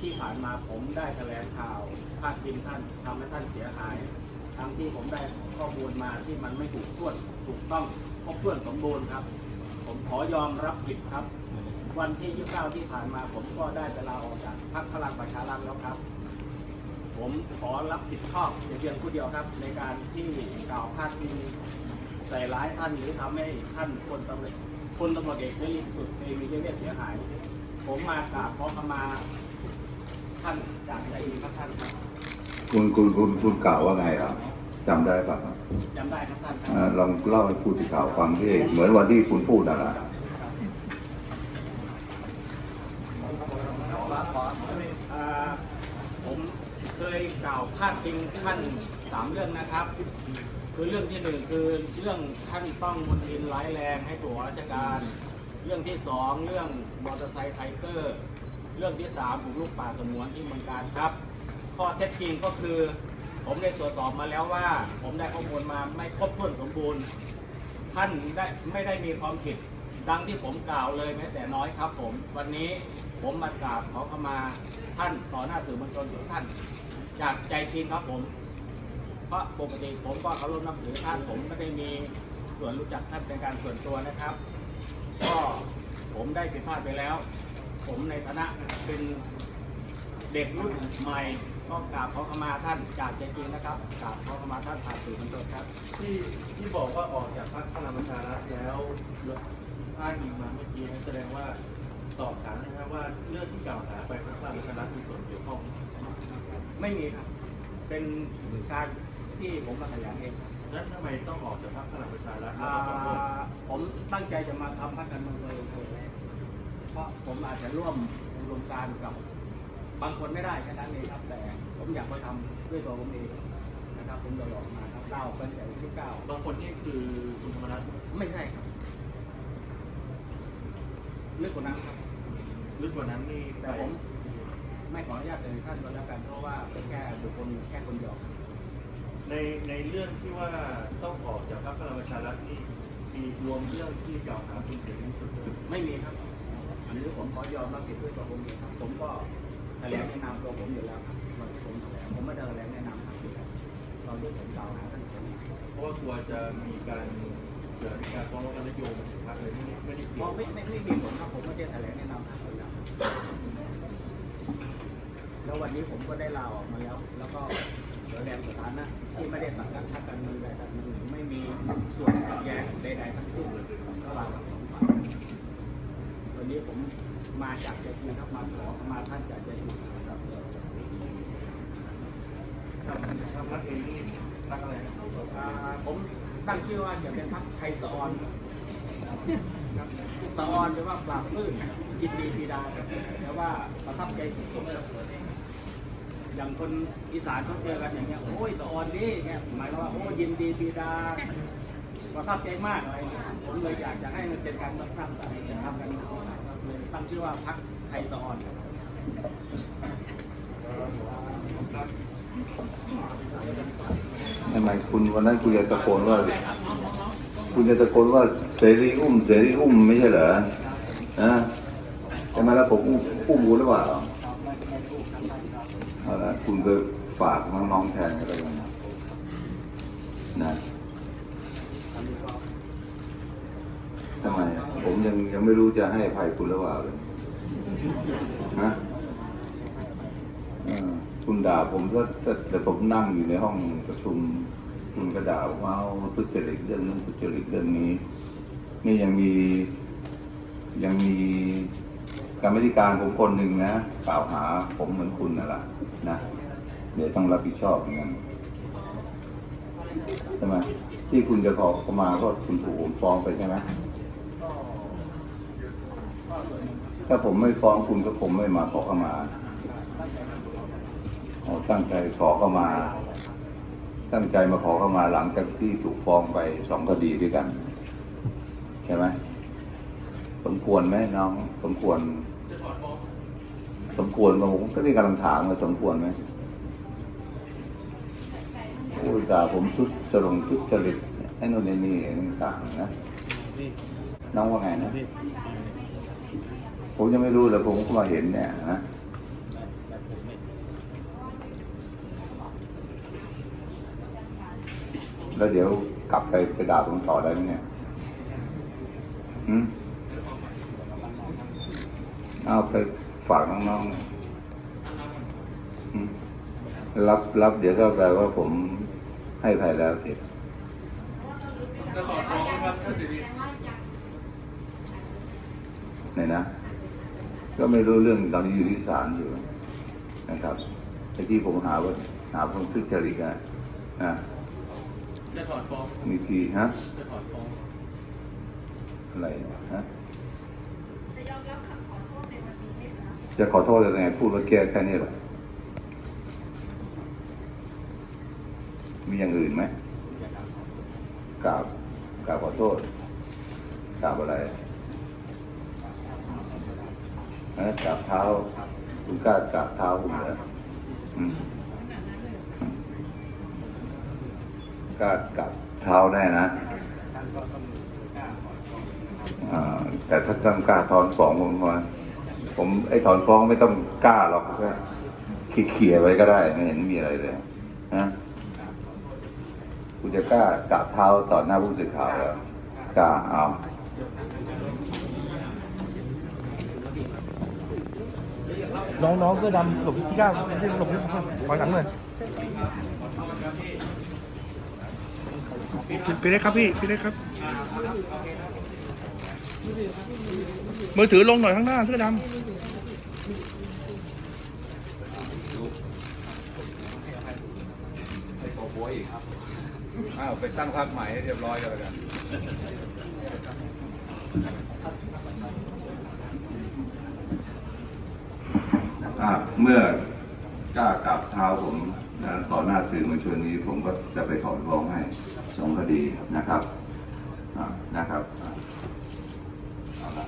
ที่ผ่านมาผมได้แถลงข่าวพาดพิงท่านทำให้ท่านเสียหาย ทั้งที่ผมได้ข้อมูลมาที่มันไม่ถูกถ้วนถูกต้องครบถ้วนสมบูรณ์ครับ ผมขอยอมรับผิดครับ วันที่ 29 ที่ผ่านมาผมก็ได้จะลาออกจากพรรคพลังประชารัฐแล้วครับ ผมขอรับผิดชอบเพียงผู้เดียวครับ ในการที่กล่าวพาดพิงใส่ร้ายท่านหรือทำให้ท่านพลตำรวจพลตำรวจเอกเสรีสุทธิ์เตมีเยเวทเสียหาย ผมมากราบขอขมา ท่านจากใจจริงครับท่านครับคุณคุณคุณคุณกล่าวว่าไงครับจำได้ปะครับจำได้ครับท่านคเอ่รับอลองเล่าให้ผู้สื่อข่าวฟังที่เหมือนวันที่คุณพูดนั่นแหละอ่าผมเคยกล่าวพาดพิงท่านสามเรื่องนะครับ คือเรื่องที่หนึ่งคือเรื่องท่านต้องมนทินร้ายแรงให้ตัวราชการ เรื่องที่สองเรื่องมอเตอร์ไซค์ไทเกอร์ เรื่องที่สามบุกรุกป่าสงวนที่เมืองการครับ ข้อเท็จจริงก็คือ ผมได้ตรวจสอบมาแล้วว่า ผมได้ข้อมูลมาไม่ครบถ้วนสมบูรณ์ ท่านได้ไม่ได้มีความผิดดังที่ผมกล่าวเลยแม้แต่น้อยครับผม วันนี้ผมมากราบขอขมาท่านต่อหน้าสื่อมวลชนทุกท่าน จากใจจริงครับผม เพราะปกติผมก็เคารพนับถือท่านผมไม่ได้มีส่วนรู้จักท่านเป็นการส่วนตัวนะครับ ก็ผมได้ผิดพลาดไปแล้ว ผมในฐานะเป็นเด็กรุ่นใหม่ก็กราบขอขมาท่านจากใจจริงนะครับกราบขอขมาท่านผ่านสื่อมวลชนครับ ที่ที่บอกว่าออกจากพรรคพลังประชารัฐแล้วอ้างอิงมาเมื่อกี้นั้นแสดงว่าสอบถามนะครับว่าเรื่องที่กล่าวหาไปพรรคพลังประชารัฐมีส่วนเกี่ยวข้องไม่มีครับ เป็นการที่ผมมาแถลงเองครับนั้นทำไมต้องออกจากพรรคพลังประชารัฐอ่าผมตั้งใจจะมาทำพักการเมืองตัวเอง เลยเพราะผมอาจจะร่วมรวมการกับบางคนไม่ได้แค่นั้นเองครับ แต่ผมอยากมาทำด้วยตัวผมเองนะครับ ผมจะหลอกมาครับเก้าเป็นแต่วันที่เก้าบางคนนี่คือคุณธรรมนัฐไม่ใช่ครับเรื่องคนนั้นครับ ลึกกว่านั้นนี่แต่ผม ไม่ขออนุญาตเลยท่านก็แล้วกันเพราะว่าเป็นแค่บุคคลแค่คนเดียวในในเรื่องที่ว่าต้องออกจากพรรคพลังประชารัฐนี่มีรวมเรื่องที่กล่าวหาคุณเสรีพิสุทธิ์ด้วย ไม่มีครับ อันนี้ผมขอยอมรับผิดด้วยตัวผมเองครับ ผมก็แถลงแนะนำตัวผมอยู่แล้วครับวันที่ผมแถลงผมไม่ได้แถลงแนะนำครับตอนที่ผมกล่าวหาท่านเสรีเพราะว่ากลัวจะมีการเกิดการฟ้องร้องกันและโยงมาถึงพรรคเลยไม่ได้ไม่ได้เพเกี่ยวราะไม่ไม่ไม่มีผลครับผมไม่ได้แถลงแนะนำท่านอยู่แล้วแล้ววันนี้ผมก็ได้ลาออกมาแล้ว แล้วก็แสดงสถานะที่ไม่ได้สังกัดพรรคการเมืองใดการเมืองหนึ่งไม่มีส่วนขัดแย้งใดๆทั้งสิ้นระหว่างทั้งสองฝ่าย วันนี้ผมมาจากใจจริงครับมาขอมาท่านจากใจจริงครับทำทำพรรคเองนี่พรรคอะไรนะอ่าผมตั้งชื่อว่าจะเป็นพรรคไทยสะออนสะออนแปลว่าปราบปลื้มยินดีปีดาแต่ว่าประทับใจสุดๆอย่างคนอีสานเขาเจอกันอย่างเงี้ยโอ้ยสะออนดีเงี้ยหมายว่าโอ้ยินดีปีดาประทับใจมากอะไรผมเลยอยากจะให้มันเป็นการสร้างสรรค์ทำกันเลย ตั้งชื่อว่าพรรคไทยสะออนทำไมคุณวันนั้นคุณจะตะโกนว่า คุณจะตะโกนว่าเสรีอุ้มเสรีอุ้มไม่ใช่เหรอนะใช่ไหมแล้วผมอุ้มอุ้มคุณหรือเปล่าเอาละคุณก็ฝากน้องๆแทนกันแล้วกันนะนะ อันนี้ก็ ทำไมอะ ผมยังยังไม่รู้จะให้ภัยคุณหรือเปล่าเลยฮะคุณด่าผมก็แต่ผมนั่งอยู่ในห้องประชุม คุณก็ด่าว่าเอาทุจริตเรื่องนั้นทุจริตเรื่องนี้ นี่ยังมียังมีกรรมธิการผมคนหนึ่งนะกล่าวหาผมเหมือนคุณน่ะล่ะนะเดี๋ยวต้องรับผิดชอบเหมือนกันใช่ไหมที่คุณจะขอเข้ามาก็คุณถูกผมฟ้องไปใช่ไหม ก็ส่วนหนึ่งครับ ถ้าผมไม่ฟ้องคุณก็คงไม่มาขอเข้ามาอ๋อตั้งใจขอเข้ามา ตั้งใจมาขอเข้ามาหลังจากที่ถูกฟ้องไปสองคดีด้วยกัน ใช่ไหมสมควรไหมน้อง สมควร สมควรไหมผมก็นี่กำลังถามว่าสมควรไหมโอ้ยด่าผมทุจริตทุจริตไอ้นู่นไอ้นี่ไอ้นี่ต่างนะ น้องว่าไงนะ ผมยังไม่รู้เลยผมก็มาเห็นเนี่ยนะแล้วเดี๋ยวกลับไปไปด่าผมต่อได้ไหมเนี่ยอืมเอาไปฝากน้องๆรับรับเดี๋ยวก็แปลว่าผมให้ภัยแล้วเสร็จไหนนะ ก็ไม่รู้เรื่องตอนนี้อยู่ที่ศาลอยู่นะครับไอ้ที่ผมหาว่าหาคนทุจริตอะนะจะถอนฟ้องมีกี่ฮะจะถอนฟ้องอะไรฮะจะยอมรับคำขอโทษในวันนี้ไหมคะจะขอโทษยังไงพูดว่าแก้แค่นี้เหรอมีอย่างอื่นไหมกราบกราบขอโทษกราบอะไร ฮะกราบเท้าคุณกล้ากราบเท้าผมเหรอกล้ากราบเท้าแน่นะท่านก็ต้องกล้าขอโทษนะแต่ถ้าต้องกล้าถอนฟ้องผมว่าผมไอ้ถอนฟ้องไม่ต้องกล้าหรอกแค่เขี่ยไว้ก็ได้ไม่เห็นมีอะไรเลยนะคุณจะกล้ากราบเท้าต่อหน้าผู้สื่อข่าวแล้วกล้าเอา น้องน้องเสื้อดำหลบพี่ก้าวหลบพี่ถอยหลังเลยพี่เล็กครับพี่พี่เล็กครับ มือถือลงหน่อยข้างหน้าเสื้อดำอ้าวไปตั้งพักใหม่ให้เรียบร้อยกันแล้วกัน อ่าเมื่อกล้ากลับเท้าผมนะต่อหน้าสื่อมวลชนนี้ผมก็จะไปถอนฟ้องให้สองคดีนะครับนะครับเอาละ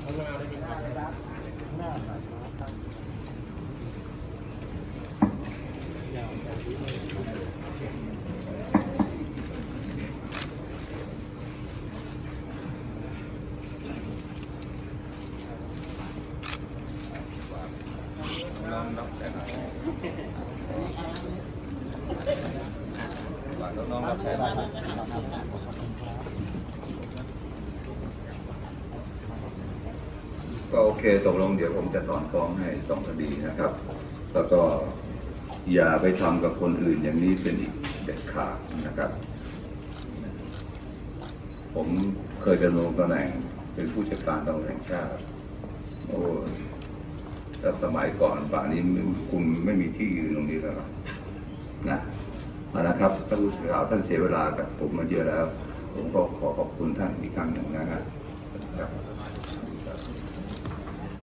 น้องรับแต่หน่อยฝากน้องๆรับแต่หน่อยก็โอเคตกลงเดี๋ยวผมจะถอนฟ้องให้สองคดีนะครับ แล้วก็อย่าไปทำกับคนอื่นอย่างนี้เป็นอีกเด็ดขาดนะครับ ผมเคยดำรงตำแหน่งเป็นผู้จัดการตำรวจแห่งชาติโอ้ แต่สมัยก่อนป่านนี้คุณไม่มีที่ยืนตรงนี้แล้วนะมานะครับท่านผู้สื่อข่าวท่านเสียเวลากับผมมาเยอะแล้ว ผมก็ขอขอบคุณท่านอีกครั้งหนึ่งนะครับ